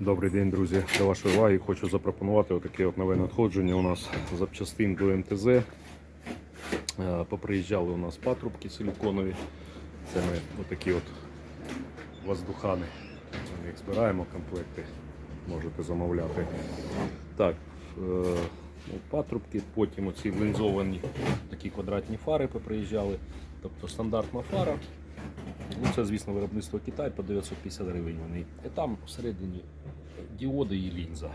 Добрий день, друзі. До вашої уваги хочу запропонувати отаке от нове надходження. У нас запчастин до МТЗ. Е, Поприїжджали у нас патрубки силіконові. Це ми отакі от воздухани. Ми їх збираємо комплекти. Можете замовляти. Так, е, ну, патрубки, потім оці лінзовані такі квадратні фари поприїжджали. Тобто стандартна фара. Ну, це, звісно, виробництво Китай по 950 гривень вони. І там всередині діоди і лінза.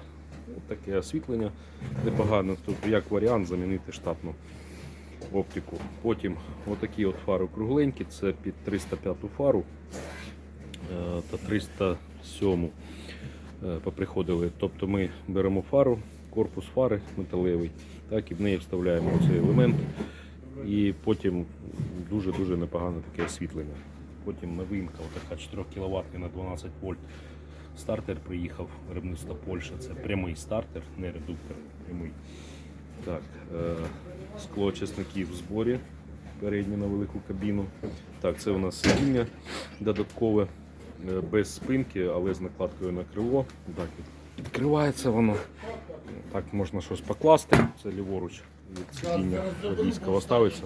От таке освітлення непогано. Тобто, як варіант замінити штатну оптику. Потім отакі от фари кругленькі, це під 305 фару е, та 307 е, поприходили. Тобто ми беремо фару, корпус фари металевий, так, і в неї вставляємо цей елемент. І потім дуже-дуже непогане таке освітлення. Потім новинка, така 4 кВт на 12 вольт. Стартер приїхав виробництво Польща. Це прямий стартер, не редуктор, прямий. Так, е, склоочисники в зборі, передні на велику кабіну. Так, це у нас сидіння додаткове, е, без спинки, але з накладкою на крило. Так, відкривається воно. Так можна щось покласти, це ліворуч від сидіння водійського ставиться.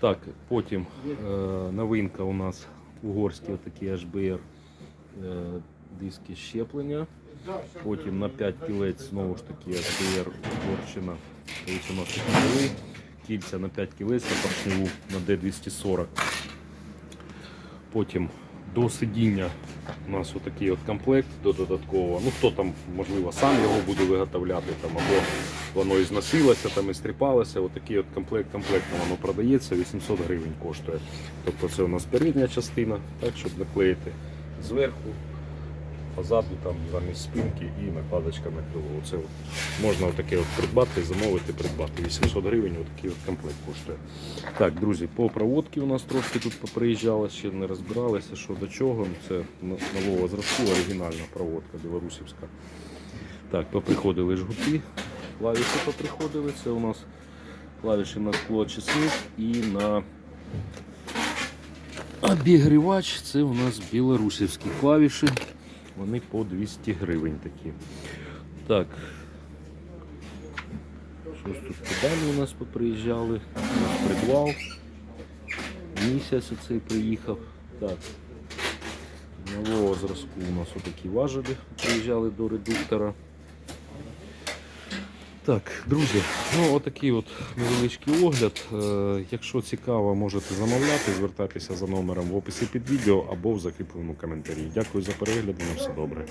Так, потім е, новинка у нас угорські такі HBR е, диски щеплення. Потім на 5 кілець знову ж таки HBR Угорщина 18 кіли. Кільця на 5 кілець на поршневу на D240. Потім до сидіння у нас отакий от комплект до додаткового. Ну хто там, можливо, сам його буде виготовляти, там, або воно і зносилося, там і стріпалося. Отакий от комплект комплектно воно продається, 800 гривень коштує. Тобто це у нас передня частина, так, щоб наклеїти зверху, позаду там замість спинки і накладочка на крило. Оце от можна отаке от придбати, замовити, придбати. 800 гривень отакий от комплект коштує. Так, друзі, по проводці у нас трошки тут поприїжджало, ще не розбиралися, що до чого. Це на- нового зразку оригінальна проводка білорусівська. Так, поприходили жгути, клавіші поприходили. Це у нас клавіші на склоочисник і на обігрівач. Це у нас білорусівські клавіші. Вони по 200 гривень такі. Так. Щось тут педалі у нас поприїжджали. Наш придвал. Місяць оцей приїхав. Так. Нового зразку у нас отакі важелі приїжджали до редуктора. Так, друзі, ну отакий от невеличкий огляд. Е, якщо цікаво, можете замовляти, звертатися за номером в описі під відео або в закріпленому коментарі. Дякую за перегляд, на все добре.